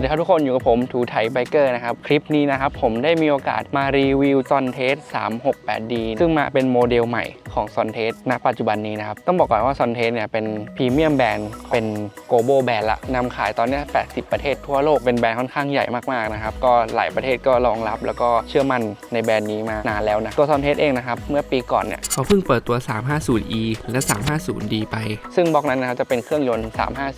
วัสดีครับทุกคนอยู่กับผมถูไทไบเกอร์นะครับ คลิปนี้นะครับผมได้มีโอกาสมารีวิวซอนเทส 368D ซึ่งมาเป็นโมเดลใหม่ของซอนเทสณปัจจุบันนี้นะครับ ต้องบอกก่อนว่าซอนเทสเนี่ยเป็นพรีเมียมแบรนด์เป็นโกลบอลแบรนด์ละนำขายตอนเนี้ย80 ประเทศทั่วโลกเป็นแบรนด์ค่อนข้างใหญ่มากๆนะครับ ก็หลายประเทศก็รองรับแล้วก็เชื่อมั่นในแบรนด์นี้มานานแล้วนะตัวซอนเทสเองนะครับ เมื่อปีก่อนเนี่ยเขาเพิ่งเปิดตัว 350e และ 350d ไป ซึ่งบล็อกนั้นนะครับจะเป็นเครื่องยนต์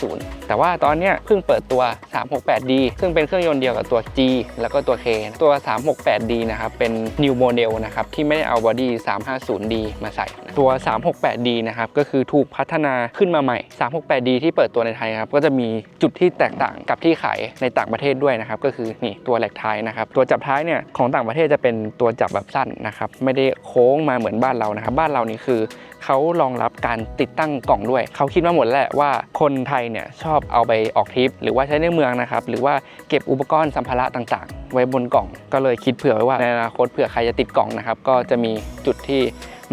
350 แต่ว่าตอนเนี้ยเพิ่งเปิดตัว 368D ซึ่งเป็นเครื่องยนต์เดียวกับตัว G แล้วก็ตัว K ตัว 368D นะครับเป็น new model นะครับที่ไม่ได้เอาบอดี้ 350D มาใส่ตัว 368D นะครับก็คือถูกพัฒนาขึ้นมาใหม่ 368D ที่เปิดตัวในไทยครับก็จะมีจุดที่แตกต่างกับที่ขายในต่างประเทศด้วยนะครับก็คือนี่ตัวแหลกท้ายนะครับตัวจับท้ายเนี่ยของต่างประเทศจะเป็นตัวจับแบบสั้นนะครับไม่ได้โค้งมาเหมือนบ้านเรานะครับบ้านเรานี่คือเขารองรับการติดตั้งกล่องด้วย เขาคิดมาหมดแล้วแหละว่าคนไทยเนี่ยชอบเอาไปออกทริป หรือว่าใช้ในเมืองนะครับหรือว่าเก็บอุปกรณ์สัมภาระต่างๆ ไว้บนกล่อง ก็เลยคิดเผื่อไว้ว่าในอนาคตเผื่อใครจะติดกล่องนะครับก็จะมีจุดที่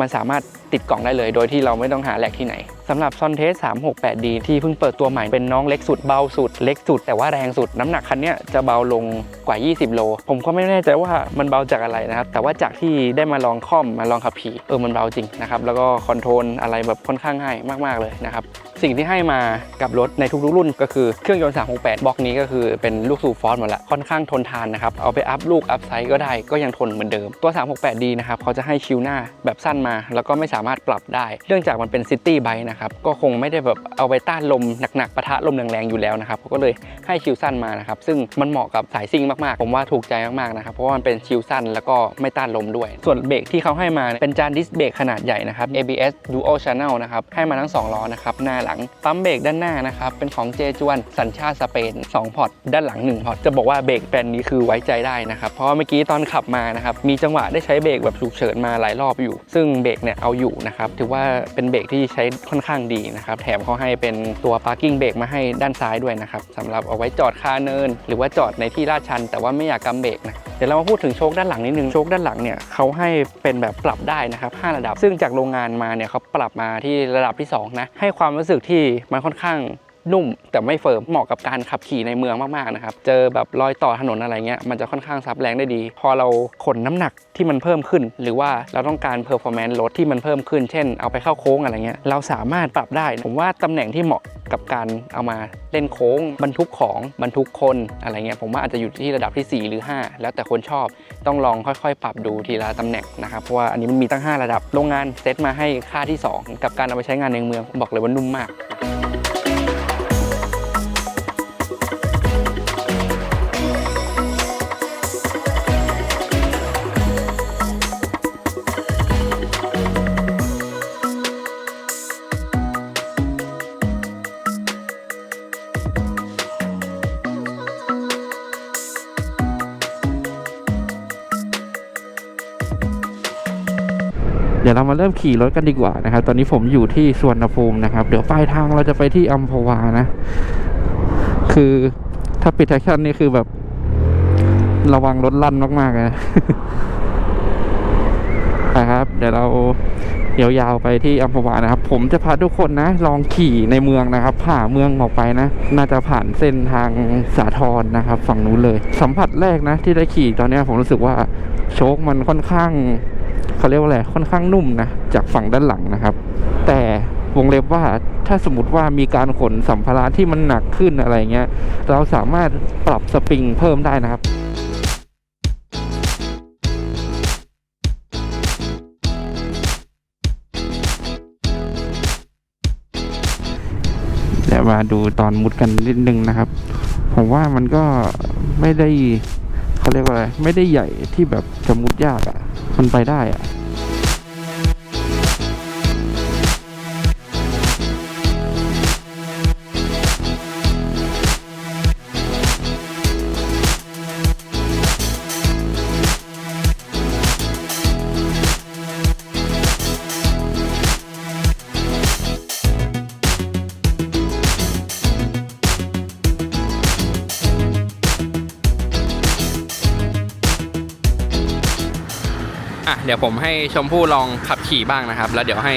มันสามารถติดกล่องได้เลย โดยที่เราไม่ต้องหาแหลกที่ไหนสำหรับซอนเทส 368D ที่เพิ่งเปิดตัวใหม่เป็นน้องเล็กสุดเบาสุดเล็กสุดแต่ว่าแรงสุดน้ำหนักคันนี้จะเบาลงกว่า 20 โล ผมก็ไม่แน่ใจว่ามันเบาจากอะไรนะครับ แต่ว่าจากที่ได้มาลองค่อมมาลองขับขี่เออมันเบาจริงนะครับแล้วก็คอนโทรลอะไรแบบค่อนข้างง่ายมาก ๆเลยนะครับ สิ่งที่ให้มากับรถในทุกๆรุ่น ก็คือเครื่องยนต์ 368 บล็อกนี้ก็คือเป็นลูกสูบฟอร์สหมดละค่อนข้างทนทานนะครับ เอาไปอัพลูกอัพไซส์ก็ได้ก็ยังทนเหมือนเดิม ตัว 368D นะครับเขาจะให้คิวหน้าแบบสั้นมา แล้วก็ไม่สามารถปรับได้ เนื่องจากมันเป็นซิตี้ไบค์นะครับก็คงไม่ได้แบบเอาไปต้านลมหนักๆปะทะลมแรงๆอยู่แล้วนะครับเขาก็เลยให้คิวสั้นมานะครับซึ่งมันเหมาะกับสายซิ่งมากๆ ผมว่าถูกใจมากๆนะครับเพราะว่ามันเป็นคิวสั้นแล้วก็ไม่ต้านลมด้วย ส่วนเบรกที่เขาให้มาเป็นจานดิสเบรกขนาดใหญ่นะครับ ABS Dual Channel นะครับให้มาทั้ง2ล้อนะครับหน้าหลัง ปั๊มเบรกด้านหน้านะครับเป็นของเจจวนสัญชาติสเปน2พอร์ตด้านหลัง1พอร์ตจะบอกว่าเบรกแปลนนี้คือไว้ใจได้นะครับเพราะว่าเมื่อกี้ตอนขับมานะครับมีจังหวะได้ใช้เบรกแบบฉุกเฉินมาหลายรอบอยู่ ซึ่งเบรกเนี่ยเอาอยู่นะครับถือว่าเป็นเบรกที่ใช้ค่อนข้างดีนะครับแถมเขาให้เป็นตัว parking เบรกมาให้ด้านซ้ายด้วยนะครับสำหรับเอาไว้จอดคาเนิน หรือว่าจอดในที่ลาดชัน แต่ว่าไม่อยากกำเบรกนะ เดี๋ยวเรามาพูดถึงโชคด้านหลังนิดนึงโชคด้านหลังเนี่ยเขาให้เป็นแบบปรับได้นะครับ5ระดับ ซึ่งจากโรงงานมาเนี่ยเขาปรับมาที่ระดับที่2นะให้ความรู้สึกที่มันค่อนข้าง นุ่มแต่ไม่เฟิร์มเหมาะกับการขับขี่ในเมืองมากๆนะครับ เจอแบบรอยต่อถนนอะไรเงี้ยมันจะค่อนข้างซับแรงได้ดี พอเราขนน้ำหนักที่มันเพิ่มขึ้น หรือว่าเราต้องการเพอร์ฟอร์แมนซ์รถที่มันเพิ่มขึ้น เช่น เอาไปเข้าโค้งอะไรเงี้ยเราสามารถปรับได้ ผมว่าตำแหน่งที่เหมาะกับการเอามาเล่นโค้ง บรรทุกของบรรทุกคนอะไรเงี้ยผมว่าอาจจะอยู่ที่ระดับที่ 4 หรือ 5 แล้วแต่คนชอบต้องลองค่อยๆ ปรับดูทีละตำแหน่งนะครับเพราะว่าอันนี้มันมีตั้ง 5 ระดับโรงงานเซตมาให้ค่าที่ 2 กับการเอาไปใช้งานในเมืองบอกเลยว่านุ่มมาก ดี๋ยวเรามาเริ่มขี่รถกันดีกว่านะครับ ตอนนี้ผมอยู่ที่สวนภูมินะครับ เดี๋ยวปลายทางเราจะไปที่อัมพวานะ คือถ้าปิดแท็กชั่นนี่คือแบบ ระวังรถลั่นมากๆเลยนะนะครับ เดี๋ยวเราเดี๋ยวยาวไปที่อัมพวานะครับ ผมจะพาทุกคนนะ ลองขี่ในเมืองนะครับ ผ่าเมืองออกไปนะ น่าจะผ่านเส้นทางสาทรนะครับ ฝั่งนู้นเลย สัมผัสแรกนะ ที่ได้ขี่ตอนนี้ผมรู้สึกว่าโชคมันค่อนข้าง เขาเรียกว่าอะไรค่อนข้างนุ่มนะจากฝั่งด้านหลังนะครับ แต่วงเล็บว่าถ้าสมมติว่ามีการขนสัมภาระที่มันหนักขึ้นอะไรเงี้ย เราสามารถปรับสปริงเพิ่มได้นะครับเดี๋ยวมาดูตอนมุดกันนิดนึงนะครับ ผมว่ามันก็ไม่ได้เขาเรียกว่าอะไร ไม่ได้ใหญ่ที่แบบจะมุดยากอะ่ะ มันไปได้อะ่ะ อะเดี๋ยวผมให้ชมพู่ลองขับขี่บ้างนะครับ แล้วเดี๋ยวให้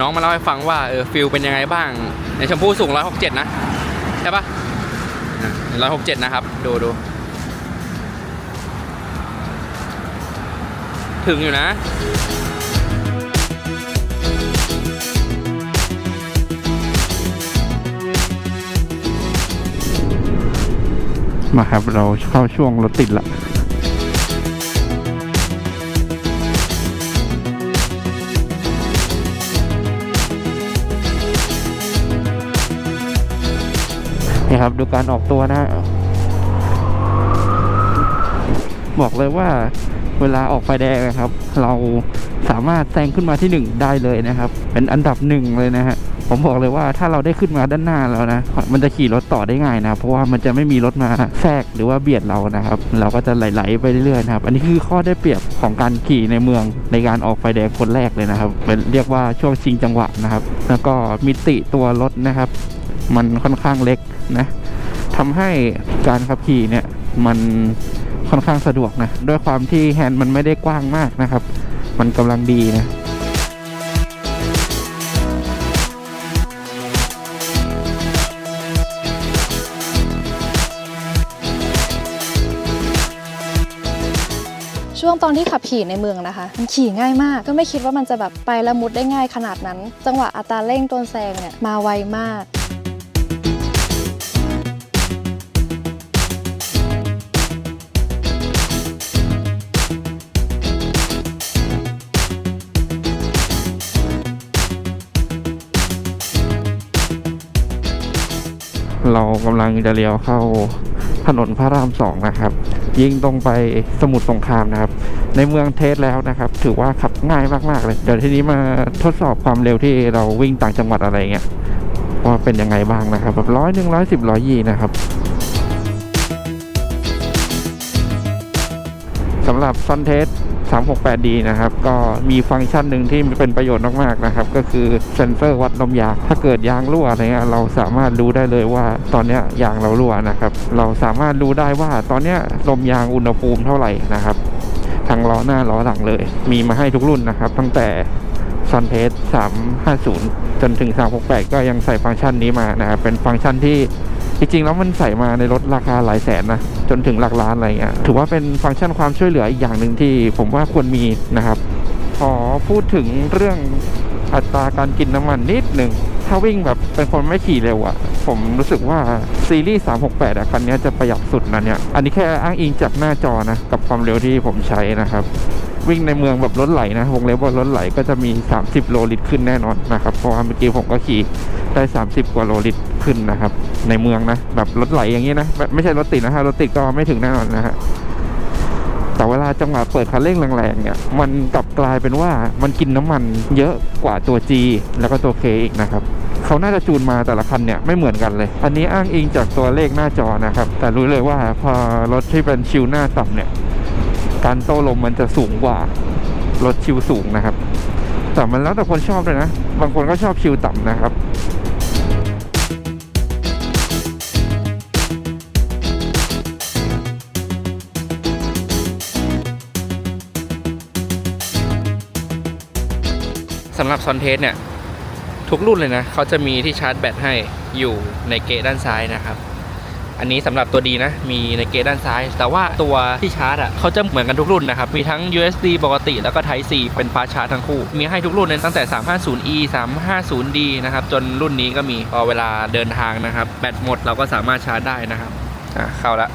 น้องมาเล่าให้ฟังว่าเออฟิลเป็นยังไงบ้าง ในชมพู่สูง 167 นะ ใช่ปะร้อยหกเจ็ดนะครับ ดูดูถึงอยู่นะมาครับเราเข้าช่วงรถติดละ นี่ครับดูการออกตัวนะบอกเลยว่าเวลาออกไฟแดงนะครับ เราสามารถแซงขึ้นมาที่หนึ่งได้เลยนะครับ เป็นอันดับหนึ่งเลยนะฮะผมบอกเลยว่าถ้าเราได้ขึ้นมาด้านหน้าแล้วนะ มันจะขี่รถต่อได้ง่ายนะเพราะว่ามันจะไม่มีรถมาแทรกหรือว่าเบียดเรานะครับ เราก็จะไหลๆไปเรื่อยๆนะครับ อันนี้คือข้อได้เปรียบของการขี่ในเมืองในการออกไฟแดงคนแรกเลยนะครับเป็นเรียกว่าช่วงชิงจังหวะนะครับ แล้วก็มิติตัวรถนะครับ มันค่อนข้างเล็กนะทำให้การขับขี่เนี่ยมันค่อนข้างสะดวกนะด้วยความที่แฮนด์มันไม่ได้กว้างมากนะครับ มันกำลังดีนะช่วงตอนที่ขับขี่ในเมืองนะคะ มันขี่ง่ายมาก ก็ไม่คิดว่ามันจะแบบไปละมุดได้ง่ายขนาดนั้น จังหวะอัตราเร่งตัวแซงเนี่ยมาไวมาก เรากำลังจะเลี้ยวเข้าถนนพระรามสองนะครับ ยิงตรงไปสมุทรสงครามนะครับ ในเมืองเทสแล้วนะครับ ถือว่าขับง่ายมากๆเลย เดี๋ยวทีนี้มาทดสอบความเร็วที่เราวิ่งต่างจังหวัดอะไรเงี้ยว่าเป็นยังไงบ้างนะครับแบบร้อยหนึ่งร้อยสิบร้อยยี่นะครับสำหรับซอนเทส 368D นะครับ ก็มีฟังก์ชันหนึ่งที่เป็นประโยชน์มากๆนะครับ ก็คือเซ็นเซอร์วัดลมยาง ถ้าเกิดยางรั่วอะไรเงี้ยเราสามารถรู้ได้เลยว่าตอนนี้ยางเรารั่วนะครับ เราสามารถรู้ได้ว่าตอนนี้ลมยางอุณหภูมิเท่าไหร่นะครับทั้งล้อหน้าล้อหลังเลย มีมาให้ทุกรุ่นนะครับ ตั้งแต่ซอนเทส350 จนถึง 368 ก็ยังใส่ฟังก์ชันนี้มานะครับ เป็นฟังก์ชันที่ จริงๆแล้วมันใส่มาในรถราคาหลายแสนนะจนถึงหลักล้านอะไรเงี้ยถือว่าเป็นฟังก์ชันความช่วยเหลืออีกอย่างหนึ่งที่ผมว่าควรมีนะครับ ขอพูดถึงเรื่องอัตราการกินน้ำมันนิดหนึ่งถ้าวิ่งแบบเป็นคนไม่ขี่เร็วอะ่ะผมรู้สึกว่าซีรีส์ 368อะคันนี้จะประหยัดสุดนะเนี่ย อันนี้แค่อ้างอิงจากหน้าจอนะ กับความเร็วที่ผมใช้นะครับ วิ่งในเมืองแบบรถไหลนะวงเล็บว่ารถไหลก็จะมี 30 โลลิตรขึ้นแน่นอนนะครับ เพราะว่าเมื่อกี้ผมก็ขี่ ได้ 30 กว่าโลลิตรขึ้นนะครับ ในเมืองนะ แบบรถไหลอย่างนี้นะ ไม่ใช่รถติดนะฮะ รถติดก็ไม่ถึงแน่นอนนะฮะ แต่เวลาจังหวะเปิดคันเร่งแรงๆเนี่ย มันกลับกลายเป็นว่ามันกินน้ำมันเยอะกว่าตัว G แล้วก็ตัว K อีกนะครับเขาน่าจะจูนมาแต่ละคันเนี่ยไม่เหมือนกันเลย อันนี้อ้างอิงจากตัวเลขหน้าจอนะครับ แต่รู้เลยว่าพอรถที่เป็นชิวหน้าต่ำเนี่ย การโต้ลมมันจะสูงกว่ารถชิวสูงนะครับ แต่มันแล้วแต่คนชอบเลยนะ บางคนก็ชอบชิวต่ำนะครับ สำหรับซอนเทสเนี่ย ทุกรุ่นเลยนะเขาจะมีที่ชาร์จแบตให้อยู่ในเกด้านซ้ายนะครับ อันนี้สำหรับตัวดีนะ มีในเกด้านซ้าย แต่ว่าตัวที่ชาร์จอะเขาจะเหมือนกันทุกรุ่นนะครับ มีทั้ง USB ปกติแล้วก็ Type C เป็นฟาชาร์จทั้งคู่ มีให้ทุกรุ่นเลยตั้งแต่ 350e 350d นะครับ จนรุ่นนี้ก็มีพอเวลาเดินทางนะครับ แบตหมดเราก็สามารถชาร์จได้นะครับอะเข้าละ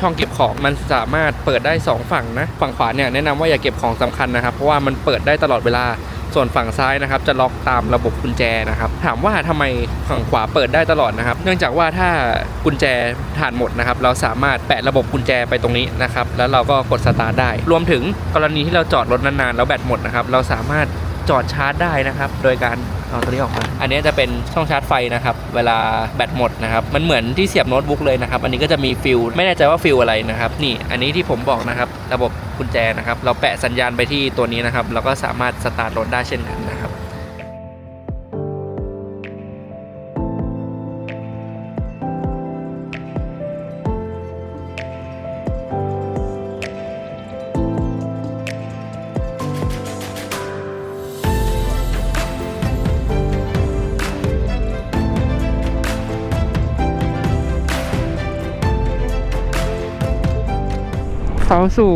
ช่องเก็บของมันสามารถเปิดได้ 2 ฝั่งนะ ฝั่งขวาเนี่ยแนะนำว่าอย่าเก็บของสำคัญนะครับ เพราะว่ามันเปิดได้ตลอดเวลา ส่วนฝั่งซ้ายนะครับจะล็อกตามระบบกุญแจนะครับถามว่าทำไมฝั่งขวาเปิดได้ตลอดนะครับ เนื่องจากว่าถ้ากุญแจถ่านหมดนะครับเราสามารถแปะระบบกุญแจไปตรงนี้นะครับแล้วเราก็กดสตาร์ทได้ รวมถึงกรณีที่เราจอดรถนานๆแล้วแบตหมดนะครับเราสามารถจอดชาร์จได้นะครับ โดยการ เอาตัวนี้ออกมา อันนี้จะเป็นช่องชาร์จไฟนะครับ เวลาแบตหมดนะครับ มันเหมือนที่เสียบโน้ตบุ๊กเลยนะครับ อันนี้ก็จะมีฟิลไม่แน่ใจว่าฟิลอะไรนะครับ นี่ อันนี้ที่ผมบอกนะครับ ระบบกุญแจนะครับ เราแปะสัญญาณไปที่ตัวนี้นะครับเราก็สามารถสตาร์ทรถได้เช่นกันนะครับ เข้าสู่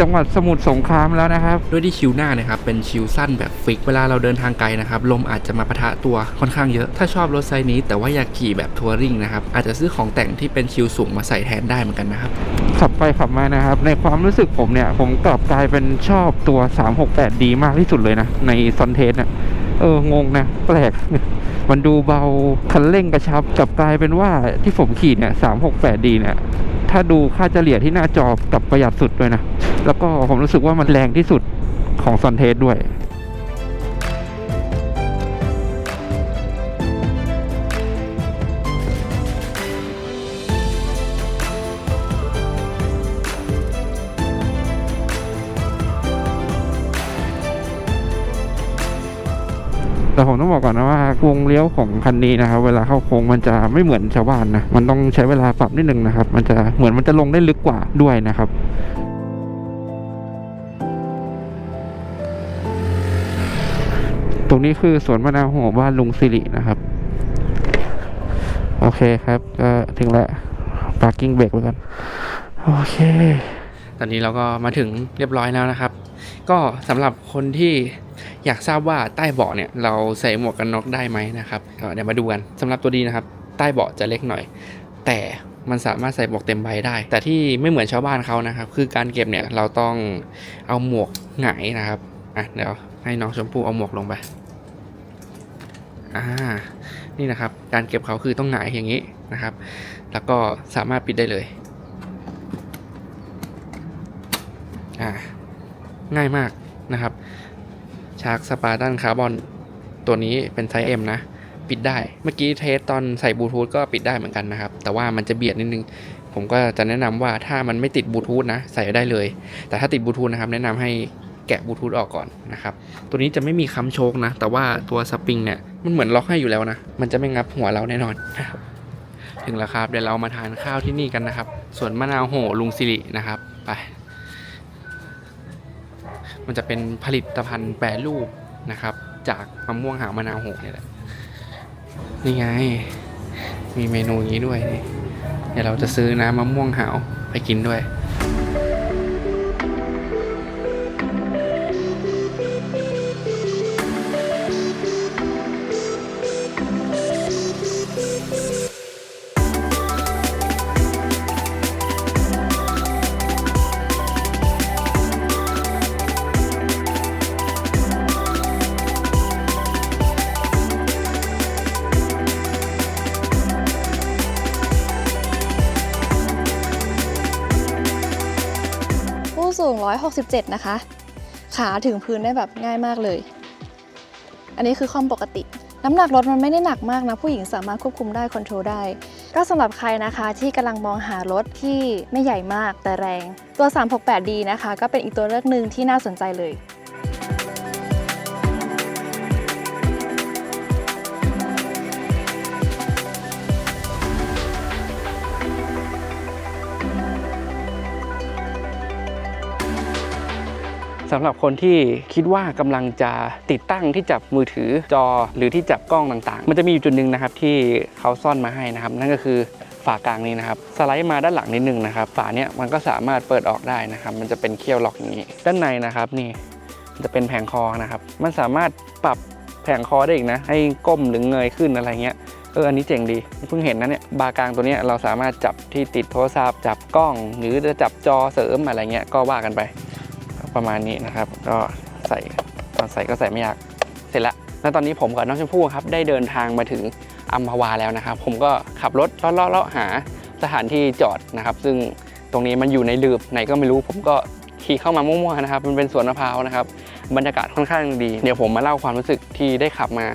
จังหวัดสมุทรสงครามแล้วนะครับด้วยที่ชิวหน้านะครับเป็นชิวสั้นแบบฟิก เวลาเราเดินทางไกลนะครับลมอาจจะมาปะทะตัวค่อนข้างเยอะถ้าชอบรถไซส์นี้ แต่ว่าอยากขี่แบบทัวริงนะครับอาจจะซื้อของแต่งที่เป็นชิวสูงมาใส่แทนได้เหมือนกันนะครับขับไปขับมานะครับ ในความรู้สึกผมเนี่ยผมกลับกลายเป็นชอบตัว 368D มากที่สุดเลยนะ ในซอนเทสเนี่ยเอองงนะ แปลก มันดูเบาคันเร่งกระชับกลับกลายเป็นว่าที่ผมขี่เนี่ย 368D เนี่ย ถ้าดูค่าเฉลี่ยที่หน้าจอกับประหยัดสุดด้วยนะ แล้วก็ผมรู้สึกว่ามันแรงที่สุดของซอนเทสด้วย แต่ผมต้องบอกก่อนนะว่าวงเลี้ยวของคันนี้นะครับ เวลาเข้าโค้งมันจะไม่เหมือนชาวบ้านนะ มันต้องใช้เวลาปรับนิดนึงนะครับ มันจะเหมือนมันจะลงได้ลึกกว่าด้วยนะครับตรงนี้คือสวนมะนาวหัวบ้านลุงสิรินะครับ โอเคครับ ก็ถึงแล้วปาร์กิ้งเบรกไว้กันโอเค ตอนนี้เราก็มาถึงเรียบร้อยแล้วนะครับ ก็สำหรับคนที่ อยากทราบว่าใต้เบาะเนี่ยเราใส่หมวกกันน็อกได้ไหมนะครับเดี๋ยวมาดูกันสำหรับตัวดีนะครับ ใต้เบาะจะเล็กหน่อย แต่มันสามารถใส่หมวกเต็มใบได้ แต่ที่ไม่เหมือนชาวบ้านเขานะครับ คือการเก็บเนี่ยเราต้องเอาหมวกหงายนะครับอะเดี๋ยวให้น้องชมพู่เอาหมวกลงไปอ่านี่นะครับ การเก็บเขาคือต้องหงายอย่างนี้นะครับ แล้วก็สามารถปิดได้เลยอ่าง่ายมากนะครับ ชาร์กสปาร์ตันคาร์บอนตัวนี้เป็นไซส์ M นะ ปิดได้ เมื่อกี้เทสตอนใส่บลูทูธก็ปิดได้เหมือนกันนะครับ แต่ว่ามันจะเบียดนิดนึง ผมก็จะแนะนำว่าถ้ามันไม่ติดบลูทูธนะ ใส่ได้เลย แต่ถ้าติดบลูทูธนะครับ แนะนำให้แกะบลูทูธออกก่อนนะครับ ตัวนี้จะไม่มีค้ำโชคนะ แต่ว่าตัวสปริงเนี่ย มันเหมือนล็อกให้อยู่แล้วนะ มันจะไม่งับหัวเราแน่นอนนะครับ ถึงแล้วครับ เดี๋ยวเรามาทานข้าวที่นี่กันนะครับส่วนมะนาวโหลุงสิรินะครับ ไป มันจะเป็นผลิตภัณฑ์แปรรูปนะครับ จากมะม่วงหาวมะนาวโหเนี่ยแหละนี่ไง มีเมนูนี้ด้วย เดี๋ยวเราจะซื้อน้ำมะม่วงหาวไปกินด้วย สูง 167 นะคะ ขาถึงพื้นได้แบบง่ายมากเลย อันนี้คือความปกติ น้ำหนักรถมันไม่ได้หนักมากนะ ผู้หญิงสามารถควบคุมได้คอนโทรลได้ ก็สำหรับใครนะคะที่กำลังมองหารถที่ไม่ใหญ่มากแต่แรง ตัว 368D นะคะ ก็เป็นอีกตัวเลือกหนึ่งที่น่าสนใจเลย สำหรับคนที่คิดว่ากำลังจะติดตั้งที่จับมือถือจอหรือที่จับกล้องต่างๆ มันจะมีอยู่จุดหนึ่งนะครับที่เขาซ่อนมาให้นะครับ นั่นก็คือฝากลางนี้นะครับสไลด์มาด้านหลังนิดนึงนะครับฝาเนี้ยมันก็สามารถเปิดออกได้นะครับ มันจะเป็นเคี้ยวล็อกอย่างนี้ ด้านในนะครับนี่จะเป็นแผงคอนะครับ มันสามารถปรับแผงคอได้อีกนะ ให้ก้มหรือเงยขึ้นอะไรเงี้ยเอออันนี้เจ๋งดีเพิ่งเห็นนะเนี่ยบาร์กลางตัวเนี้ยเราสามารถจับที่ติดโทรศัพท์จับกล้อง หรือจะจับจอเสริมอะไรเงี้ยก็ว่ากันไป ประมาณนี้นะครับ ก็ใส่ตอนใส่ก็ใส่ไม่ยากเสร็จละแล้วตอนนี้ผมกับน้องชมพู่ครับได้เดินทางมาถึงอัมพวาแล้วนะครับ ผมก็ขับรถเลาะๆหาสถานที่จอดนะครับ ซึ่งตรงนี้มันอยู่ในลืบไหนก็ไม่รู้ ผมก็ขี่เข้ามามั่วๆนะครับ มันเป็นสวนมะพร้าวนะครับ บรรยากาศค่อนข้างดี เดี๋ยวผมมาเล่าความรู้สึกที่ได้ขับมา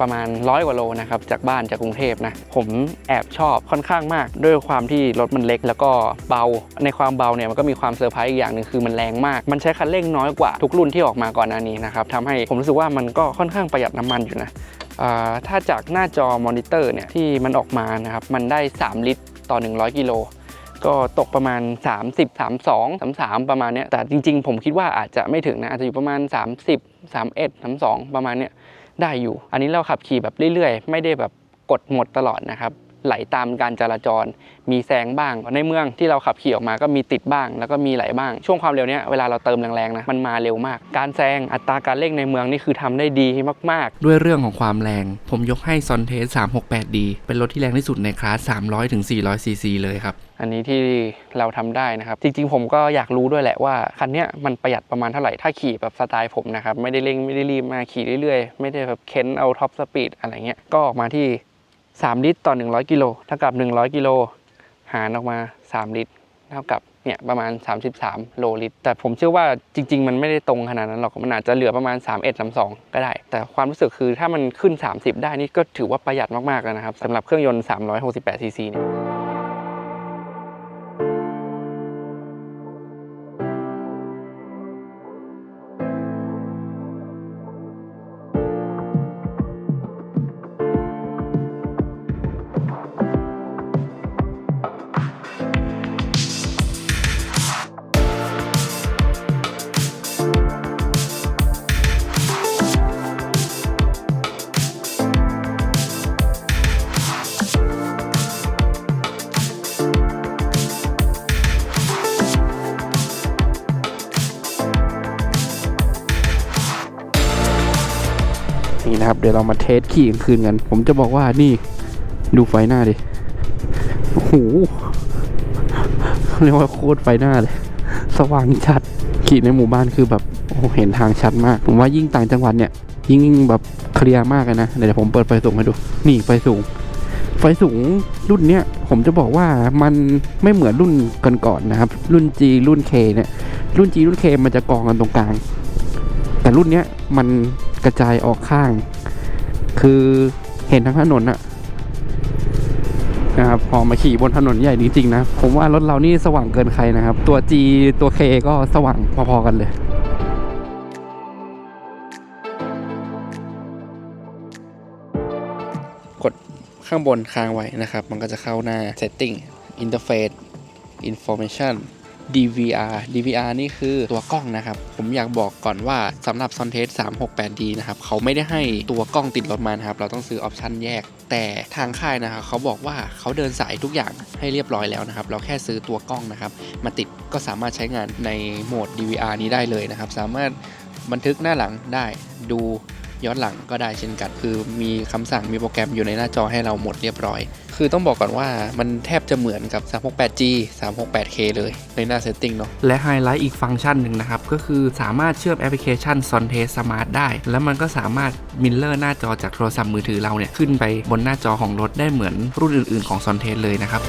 ประมาณร้อยกว่าโลนะครับจากบ้านจากกรุงเทพนะ ผมแอบชอบค่อนข้างมาก ด้วยความที่รถมันเล็กแล้วก็เบา ในความเบาเนี่ยมันก็มีความเซอร์ไพรส์อีกอย่างหนึ่งคือมันแรงมาก มันใช้คันเร่งน้อยกว่าทุกรุ่นที่ออกมาก่อนหน้านี้นะครับทำให้ผมรู้สึกว่ามันก็ค่อนข้างประหยัดน้ำมันอยู่นะถ้าจากหน้าจอมอนิเตอร์เนี่ยที่มันออกมานะครับมันได้ 3 ลิตรต่อ 100 กิโลก็ตกประมาณ 30 32 33 ประมาณเนี้ยแต่จริงๆ ผมคิดว่าอาจจะไม่ถึงนะ อาจจะอยู่ประมาณ 30 31 32 ประมาณเนี้ย ได้อยู่ อันนี้เราขับขี่แบบเรื่อยๆ ไม่ได้แบบกดหมดตลอดนะครับ ไหลตามการจราจร มีแซงบ้าง ในเมืองที่เราขับขี่ออกมาก็มีติดบ้าง แล้วก็มีไหลบ้าง ช่วงความเร็วเนี้ยเวลาเราเติมแรงๆนะมันมาเร็วมาก การแซงอัตราการเร่งในเมืองนี่คือทำได้ดีมากๆ ด้วยเรื่องของความแรง ผมยกให้ s o n t e s 368D เป็นรถที่แรงที่สุดในคลาส 300-400cc เลยครับ อันนี้ที่เราทำได้นะครับ จริง ๆ ผมก็อยากรู้ด้วยแหละว่าคันนี้มันประหยัดประมาณเท่าไหร่ ถ้าขี่แบบสไตล์ผมนะครับ ไม่ได้เร่งไม่ได้รีบมาขี่เรื่อยๆ ไม่ได้แบบเค้นเอาท็อปสปีดอะไรเงี้ย ก็ออกมาที่ 3 ลิตรต่อ 100 กิโลเท่ากับ 100 กิโลหารออกมา 3 ลิตร เท่ากับเนี่ยประมาณ 33 โลลิตร แต่ผมเชื่อว่าจริง ๆ มันไม่ได้ตรงขนาดนั้นหรอก มันอาจจะเหลือประมาณ 31 32 ก็ได้ แต่ความรู้สึกคือถ้ามันขึ้น 30 ได้นี่ก็ถือว่าประหยัดมากๆแล้วนะครับสำหรับเครื่องยนต์ 368ซีซีเนี่ย ดี๋ยวเรามาเทสขี่กลางคืนกัน ผมจะบอกว่านี่ดูไฟหน้าดิโอ้โหเรียกว่าโคตรไฟหน้าเลย สว่างชัดขี่ในหมู่บ้านคือแบบโอ้เห็นทางชัดมาก ผมว่ายิ่งต่างจังหวัดเนี่ย ยิ่งแบบเคลียร์มากเลยนะ เดี๋ยวผมเปิดไฟสูงให้ดู นี่ไฟสูง ไฟสูงรุ่นเนี้ยผมจะบอกว่ามันไม่เหมือนรุ่นก่อนๆนะครับ รุ่น G รุ่น K เนี่ย รุ่น G รุ่น K มันจะกองกันตรงกลาง แต่รุ่นเนี้ยมันกระจายออกข้าง คือเห็นทั้งถนนอะนะครับพอมาขี่บนถนนใหญ่จริงๆนะ ผมว่ารถเรานี่สว่างเกินใครนะครับ ตัว G ตัว K ก็สว่างพอๆกันเลยกดข้างบนค้างไว้นะครับ มันก็จะเข้าหน้า setting interface information DVR DVR นี่คือตัวกล้องนะครับ ผมอยากบอกก่อนว่าสำหรับ s o n t e s 368D นะครับ เขาไม่ได้ให้ตัวกล้องติดรถมานะครับ เราต้องซื้อออปชันแยก แต่ทางค่ายนะครับเขาบอกว่าเขาเดินสายทุกอย่างให้เรียบร้อยแล้วนะครับ เราแค่ซื้อตัวกล้องนะครับ มาติดก็สามารถใช้งานในโหมด DVR นี้ได้เลยนะครับ สามารถบันทึกหน้าหลังได้ดู ย้อนหลังก็ได้เช่นกัน คือมีคำสั่งมีโปรแกรมอยู่ในหน้าจอให้เราหมดเรียบร้อย คือต้องบอกก่อนว่ามันแทบจะเหมือนกับ 368G 368K เลยในหน้าเซตติ้งเนาะและไฮไลท์อีกฟังก์ชันหนึ่งนะครับ ก็คือสามารถเชื่อมแอปพลิเคชัน s o n t e s Smart ได้ แล้วมันก็สามารถมิลเลอร์หน้าจอจากโทรศัพท์มือถือเราเนี่ยขึ้นไปบนหน้าจอของรถได้เหมือนรุ่นอื่น ๆของ s o n t e s เลยนะครับ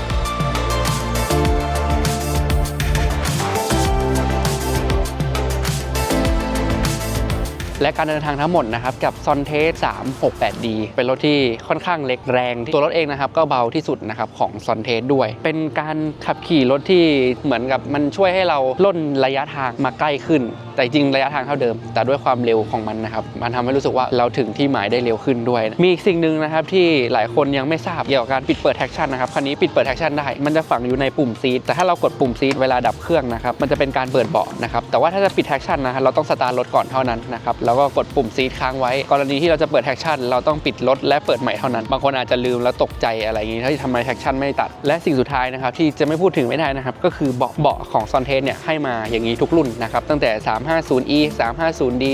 และการเดินทางทั้งหมดนะครับกับ s o n t e s 368D เป็นรถที่ค่อนข้างเล็กแรง ตัวรถเองนะครับก็เบาที่สุดนะครับของ s o n t e s ด้วย เป็นการขับขี่รถที่เหมือนกับมันช่วยให้เราล่นระยะทางมาใกล้ขึ้น แต่จริงระยะทางเท่าเดิม แต่ด้วยความเร็วของมันนะครับมันทำให้รู้สึกว่าเราถึงที่หมายได้เร็วขึ้นด้วย มีอีกสิ่งหนึ่งนะครับที่หลายคนยังไม่ทราบเกี่ยวกับการปิดเปิดแท็กชันนะครับคันนี้ปิดเปิดแท็กชันได้มันจะฝังอยู่ในปุ่มซีทแต่ถ้าเรากดปุ่มซีทเวลาดับเครื่องนะครับมันจะเป็นการเปิดเบาะนะครับแต่ว่าถ้าจะปิดแท็กชันนะครับเราต้องสตาร์ทรถก่อนเท่านั้นนะครับแล้วก็กดปุ่มซีทค้างไว้ กรณีที่เราจะเปิดแท็กชั่นเราต้องปิดรถและเปิดใหม่เท่านั้น บางคนอาจจะลืมแล้วตกใจอะไรอย่างนี้ถ้าทำไมแท็กชั่นไม่ตัด และสิ่งสุดท้ายนะครับที่จะไม่พูดถึงไม่ได้นะครับก็คือเบาะเบาะของซอนเทสเนี่ยให้มาอย่างนี้ทุกรุ่นนะครับตั้งแต่ 350e 350d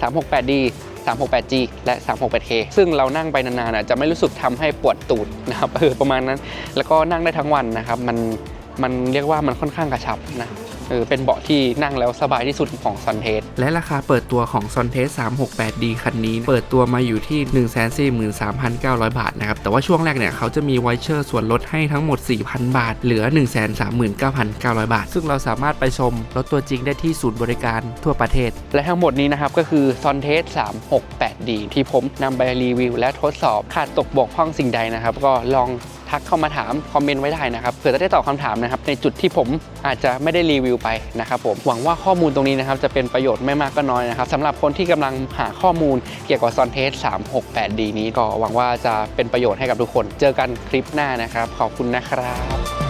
368d 368G และ 368K ซึ่งเรานั่งไปนานๆอะจะไม่รู้สึกทำให้ปวดตูดนะครับเออประมาณนั้น แล้วก็นั่งได้ทั้งวันนะครับ มันมันเรียกว่ามันค่อนข้างกระชับนะ เออเป็นเบาะที่นั่งแล้วสบายที่สุดของซันเทสและราคาเปิดตัวของ s o n t e s 368D คันนี้ เปิดตัวมาอยู่ที่ 143,900 บาทนะครับ แต่ว่าช่วงแรกเนี่ยเขาจะมีไวเชอร์ส่วนลดให้ทั้งหมด 4,000 บาท เหลือ 139,900 บาท ซึ่งเราสามารถไปชมรถตัวจริงได้ที่ศูนย์บริการทั่วประเทศ และทั้งหมดนี้นะครับก็คือ s o n t e s 368D ที่ผมนำไปรีวิว และทดสอบขาดตกบกพร่องสิ่งใดนะครับก็ลอง ทักเข้ามาถามคอมเมนต์ไว้ได้นะครับเผื่อจะได้ตอบคำถามนะครับในจุดที่ผมอาจจะไม่ได้รีวิวไปนะครับผมหวังว่าข้อมูลตรงนี้นะครับจะเป็นประโยชน์ไม่มากก็น้อยนะครับสำหรับคนที่กำลังหาข้อมูลเกี่ยวกับซอนเทส 368D นี้ก็หวังว่าจะเป็นประโยชน์ให้กับทุกคน เจอกันคลิปหน้านะครับ ขอบคุณนะครับ